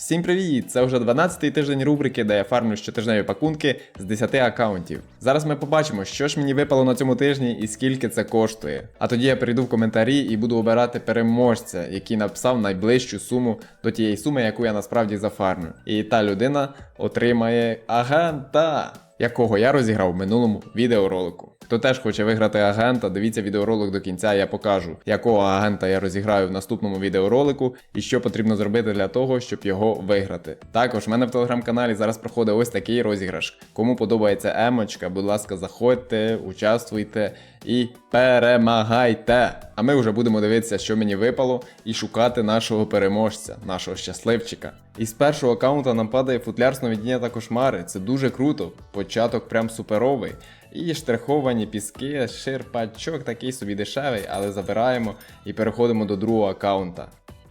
Всім привіт! Це вже 12-й тиждень рубрики, де я фармлю щотижневі пакунки з 10 аккаунтів. Зараз ми побачимо, що ж мені випало на цьому тижні і скільки це коштує. А тоді я перейду в коментарі і буду обирати переможця, який написав найближчу суму до тієї суми, яку я насправді зафармлю. І та людина отримає агента, якого я розіграв в минулому відеоролику. Хто теж хоче виграти агента, дивіться відеоролик до кінця, я покажу, якого агента я розіграю в наступному відеоролику і що потрібно зробити для того, щоб його виграти. Також в мене в телеграм-каналі зараз проходить ось такий розіграш. Кому подобається емочка, будь ласка, заходьте, участвуйте і перемагайте. А ми вже будемо дивитися, що мені випало, і шукати нашого переможця, нашого щасливчика. І з першого аккаунта нам падає футляр сновидіння та кошмари. Це дуже круто. Початок прям суперовий. І штриховані піски, ширпачок такий собі дешевий, але забираємо і переходимо до другого аккаунта.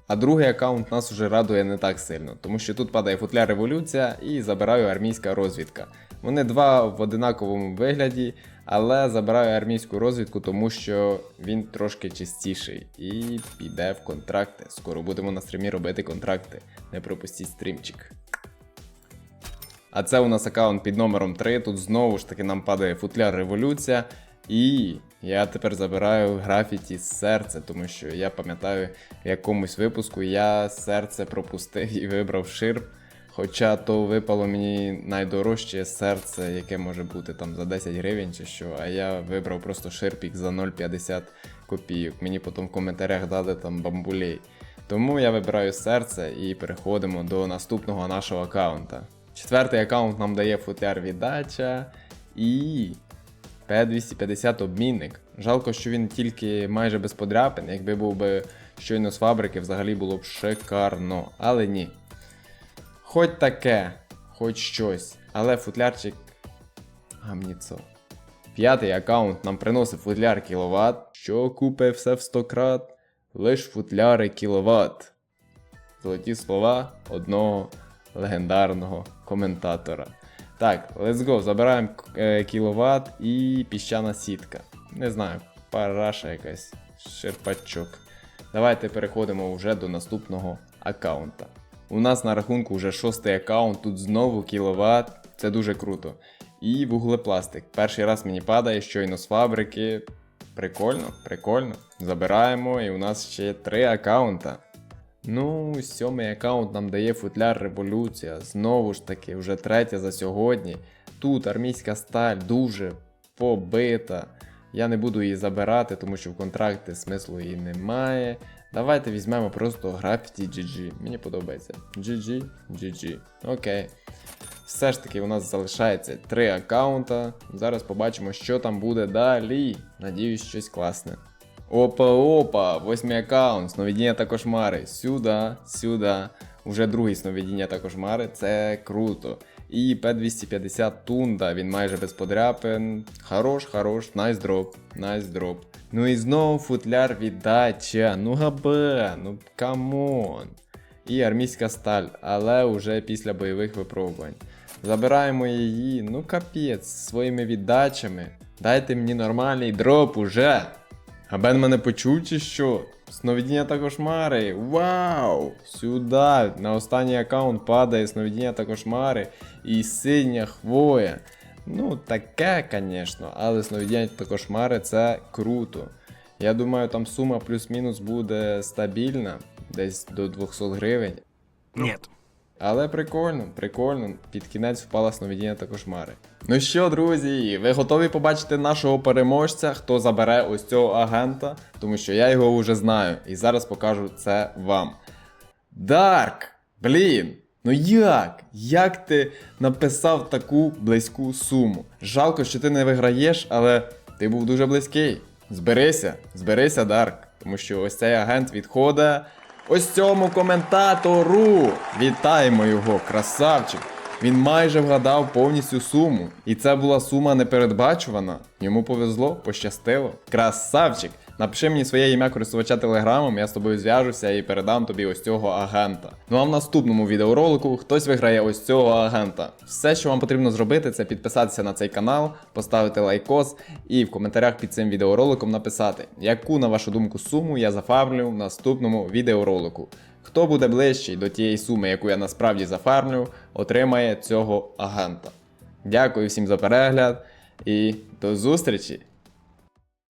А другий аккаунт нас уже радує не так сильно, тому що тут падає футляр революція і забираю армійська розвідка. Вони два в одинаковому вигляді, але забираю армійську розвідку, тому що він трошки чистіший і піде в контракти. Скоро будемо на стрімі робити контракти. Не пропустіть стрімчик. А це у нас аккаунт під номером 3. Тут знову ж таки нам падає футляр революція. І я тепер забираю графіті з серця, тому що я пам'ятаю в якомусь випуску я серце пропустив і вибрав ширп. Хоча то випало мені найдорожче серце, яке може бути там за 10 гривень чи що, а я вибрав просто ширпік за 0,50 копійок. Мені потім в коментарях дали там бамбулей. Тому я вибираю серце і переходимо до наступного нашого аккаунта. Четвертий аккаунт нам дає футляр віддача і П250 обмінник. Жалко, що він тільки майже без подряпин. Якби був би щойно з фабрики, взагалі було б шикарно. Але ні. Хоч таке, хоч щось. Але футлярчик. Гамніцо. П'ятий аккаунт нам приносить футляр кіловат, що купе все в 100 крат, лиш футляри кіловат. Золоті слова одного легендарного коментатора. Так, let's go. Забираємо е, кіловат і піщана сітка. Не знаю, параша якась, шерпачок. Давайте переходимо вже до наступного аккаунта. У нас на рахунку вже шостий аккаунт, тут знову кіловат, це дуже круто. І вуглепластик. Перший раз мені падає щойно з фабрики. Прикольно, прикольно. Забираємо, і у нас ще три аккаунта. Ну, сьомий аккаунт нам дає футляр революція. Знову ж таки, вже третя за сьогодні. Тут армійська сталь дуже побита. Я не буду її забирати, тому що в контракти смислу її немає. Давайте візьмемо просто графіті GG. Мені подобається. GG, GG. Окей. Все ж таки, у нас залишається три аккаунта. Зараз побачимо, що там буде далі. Надіюсь, щось класне. Опа-опа, восьмий аккаунт, сновидіння та кошмари. Сюди, сюди. Уже другий сновидіння та кошмари, це круто. І П250 тунда, він майже без подряпин. Хорош, хорош, найс дроп, найс дроп. Ну і знову футляр віддача. Ну габе, ну камон. І армійська сталь, але уже після бойових випробувань. Забираємо її, ну капець, своїми віддачами. Дайте мені нормальний дроп уже. А Бен мене почув чи що? Сновидіння та кошмари. Вау! Сюди! На останній аккаунт падає сновидіння та кошмари і синя хвоя. Ну, таке, звісно, але сновидіння та кошмари це круто. Я думаю, там сума плюс-мінус буде стабільна, десь до 200 гривень. Нет. Але прикольно, прикольно. Під кінець впала сновидіння та кошмари. Ну що, друзі, ви готові побачити нашого переможця, хто забере ось цього агента, тому що я його вже знаю. І зараз покажу це вам. Дарк! Блін! Ну як? Як ти написав таку близьку суму? Жалко, що ти не виграєш, але ти був дуже близький. Зберися, зберися, Дарк. Тому що ось цей агент відходить ось цьому коментатору. Вітаємо його, красавчик. Він майже вгадав повністю суму. І це була сума непередбачувана. Йому повезло, пощастило. Красавчик! Напиши мені своє ім'я користувача телеграмом, я з тобою зв'яжуся і передам тобі ось цього агента. Ну а в наступному відеоролику хтось виграє ось цього агента. Все, що вам потрібно зробити, це підписатися на цей канал, поставити лайкос і в коментарях під цим відеороликом написати, яку, на вашу думку, суму я зафармлю в наступному відеоролику. Хто буде ближчий до тієї суми, яку я насправді зафармлю, отримає цього агента. Дякую всім за перегляд і до зустрічі!